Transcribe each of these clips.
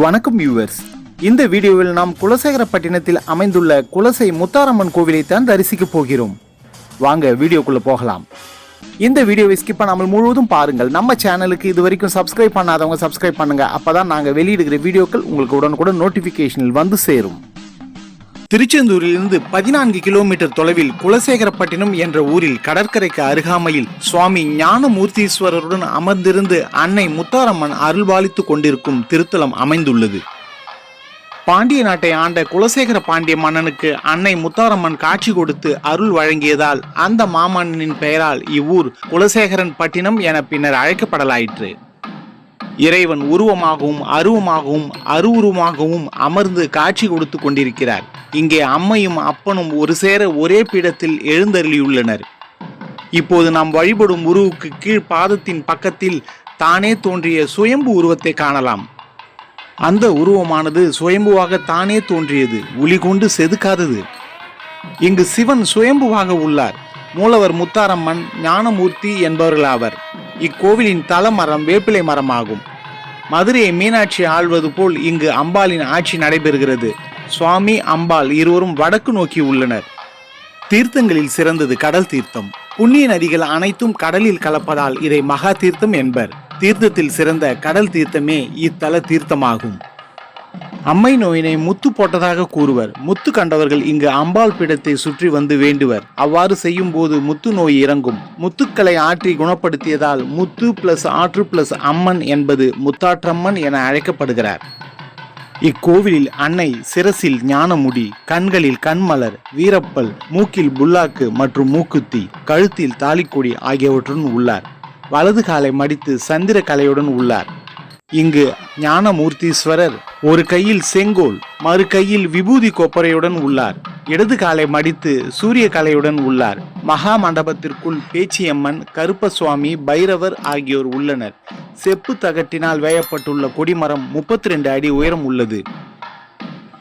வணக்கம் வியூவர்ஸ் இந்த வீடியோவில் நாம் குலசேகரப்பட்டினத்தில் அமைந்துள்ள குலசை முத்தாரம்மன் கோவிலைத்தான் தரிசிக்க போகிறோம். வாங்க வீடியோக்குள்ளே போகலாம். இந்த வீடியோவை ஸ்கிப் பண்ணாமல் முழுவதும் பாருங்கள். நம்ம சேனலுக்கு இது வரைக்கும் சப்ஸ்கிரைப் பண்ணாதவங்க சப்ஸ்கிரைப் அப்போ தான் நாங்கள் வெளியிடுகிற வீடியோக்கள் உங்களுக்கு உடனுக்குடன் நோட்டிஃபிகேஷனில் வந்து சேரும். திருச்செந்தூரிலிருந்து பதினான்கு கிலோமீட்டர் தொலைவில் குலசேகரப்பட்டினம் என்ற ஊரில் கடற்கரைக்கு அருகாமையில் சுவாமி ஞானமூர்த்தீஸ்வரருடன் அமர்ந்திருந்து அன்னை முத்தாரம்மன் அருள்பாலித்துக் கொண்டிருக்கும் திருத்தலம் அமைந்துள்ளது. பாண்டிய நாட்டை ஆண்ட குலசேகர பாண்டிய மன்னனுக்கு அன்னை முத்தாரம்மன் காட்சி கொடுத்து அருள் வழங்கியதால் அந்த மாமன்னனின் பெயரால் இவ்வூர் குலசேகரன் பட்டினம் என பின்னர் அழைக்கப்படலாயிற்று. இறைவன் உருவமாகவும் அருவமாகவும் அருவுருவமாகவும் அமர்ந்து காட்சி கொடுத்து கொண்டிருக்கிறார். இங்கே அம்மையும் அப்பனும் ஒரு சேர ஒரே பீடத்தில் எழுந்தருளியுள்ளனர். இப்போது நாம் வழிபடும் உருவுக்கு கீழ் பாதத்தின் பக்கத்தில் தானே தோன்றிய சுயம்பு உருவத்தை காணலாம். அந்த உருவமானது சுயம்புவாக தானே தோன்றியது ஒளி கொண்டு செதுக்காதது. இங்கு சிவன் சுயம்புவாக உள்ளார். மூலவர் முத்தாரம்மன் ஞானமூர்த்தி என்பவர்களாவர். இக்கோவிலின் தலமரம் வேப்பிலை மரமாகும். மதுரையை மீனாட்சி ஆள்வது போல் இங்கு அம்பாளின் ஆட்சி நடைபெறுகிறது. சுவாமி அம்பாள் இருவரும் வடக்கு நோக்கி உள்ளனர். தீர்த்தங்களில் சிறந்தது கடல் தீர்த்தம். புண்ணிய நதிகள் அனைத்தும் கடலில் கலப்பதால் இதை மகா தீர்த்தம் என்பர். தீர்த்தத்தில் சிறந்த கடல் தீர்த்தமே இத்தல தீர்த்தமாகும். அம்மை நோயினை முத்து போட்டதாக கூறுவர். முத்து கண்டவர்கள் இங்கு அம்பாள் பீடத்தை சுற்றி வந்து வேண்டுவர். அவ்வாறு செய்யும் போது முத்து நோய் இறங்கும். முத்துக்களை ஆற்றி குணப்படுத்தியதால் முத்து பிளஸ் ஆற்று பிளஸ் அம்மன் என்பது முத்தாற்றம்மன் என அழைக்கப்படுகிறார். இக்கோவிலில் அன்னை சிரசில் ஞானமுடி கண்களில் கண்மலர் வீரப்பல் மூக்கில் புல்லாக்கு மற்றும் மூக்குத்தி கழுத்தில் தாலிக்கொடி ஆகியவற்றுடன் உள்ளார். வலது காலை மடித்து சந்திர கலையுடன் உள்ளார். இங்கு ஞானமூர்த்தீஸ்வரர் ஒரு கையில் செங்கோல் மறு கையில் விபூதி கொப்பரையுடன் உள்ளார். இடது காலை மடித்து சூரிய கலையுடன் உள்ளார். மகா மண்டபத்திற்குள் பேச்சியம்மன் கருப்பசுவாமி பைரவர் ஆகியோர் உள்ளனர். செப்பு தகட்டினால் வேயப்பட்டுள்ள கொடிமரம் முப்பத்தி ரெண்டு அடி உயரம் உள்ளது.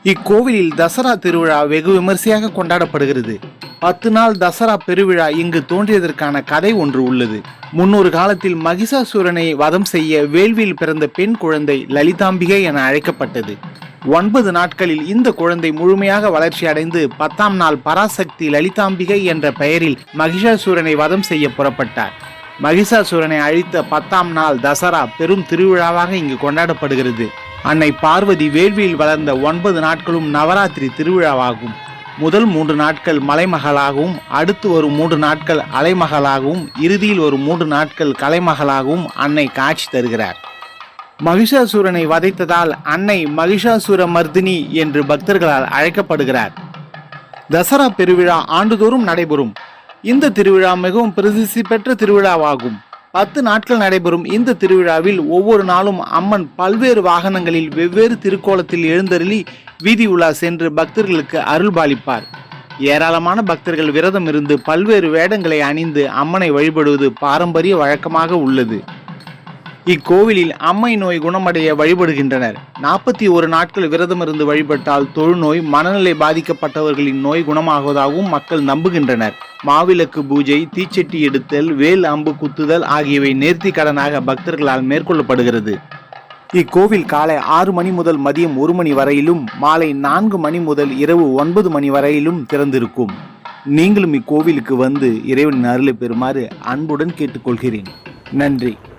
இக்கோவிலில் தசரா திருவிழா வெகு விமர்சையாக கொண்டாடப்படுகிறது. பத்து நாள் தசரா பெருவிழா இங்கு தோன்றியதற்கான கதை ஒன்று உள்ளது. முன்னொரு காலத்தில் மகிஷாசூரனை வதம் செய்ய வேள்வியில் பிறந்த பெண் குழந்தை லலிதாம்பிகை என அழைக்கப்பட்டது. ஒன்பது நாட்களில் இந்த குழந்தை முழுமையாக வளர்ச்சி அடைந்து பத்தாம் நாள் பராசக்தி லலிதாம்பிகை என்ற பெயரில் மகிஷாசூரனை வதம் செய்ய புறப்பட்டார். மகிஷாசூரனை அழித்த பத்தாம் நாள் தசரா பெரும் திருவிழாவாக இங்கு கொண்டாடப்படுகிறது. அன்னை பார்வதி வேள்வியில் வளர்ந்த ஒன்பது நாட்களும் நவராத்திரி திருவிழாவாகும். முதல் மூன்று நாட்கள் மலைமகளாகவும் அடுத்து ஒரு மூன்று நாட்கள் அலைமகளாகவும் இறுதியில் ஒரு மூன்று நாட்கள் கலைமகளாகவும் அன்னை காட்சி தருகிறார். மகிஷாசூரனை வதைத்ததால் அன்னை மகிஷாசுர மர்தினி என்று பக்தர்களால் அழைக்கப்படுகிறார். தசரா பெருவிழா ஆண்டுதோறும் நடைபெறும். இந்த திருவிழா மிகவும் பிரசித்தி பெற்ற திருவிழாவாகும். பத்து நாட்கள் நடைபெறும் இந்த திருவிழாவில் ஒவ்வொரு நாளும் அம்மன் பல்வேறு வாகனங்களில் வெவ்வேறு திருக்கோலத்தில் எழுந்தருளி வீதி உலா சென்று பக்தர்களுக்கு அருள்பாலிப்பார். ஏராளமான பக்தர்கள் விரதம் இருந்து பல்வேறு வேடங்களை அணிந்து அம்மனை வழிபடுவது பாரம்பரிய வழக்கமாக உள்ளது. இக்கோவிலில் அம்மை நோய் குணமடைய வழிபடுகின்றனர். நாற்பத்தி ஒரு நாட்கள் விரதம் இருந்து வழிபட்டால் தொழுநோய் மனநிலை பாதிக்கப்பட்டவர்களின் நோய் குணமாகுவதாகவும் மக்கள் நம்புகின்றனர். மாவிளக்கு பூஜை தீச்சட்டி எடுத்தல் வேல் அம்பு குத்துதல் ஆகியவை நேர்த்தி கடனாக பக்தர்களால் மேற்கொள்ளப்படுகிறது. இக்கோவில் காலை ஆறு மணி முதல் மதியம் ஒரு மணி வரையிலும் மாலை நான்கு மணி முதல் இரவு ஒன்பது மணி வரையிலும் திறந்திருக்கும். நீங்களும் இக்கோவிலுக்கு வந்து இறைவனின் அருளை பெறுமாறு அன்புடன் கேட்டுக்கொள்கிறேன். நன்றி.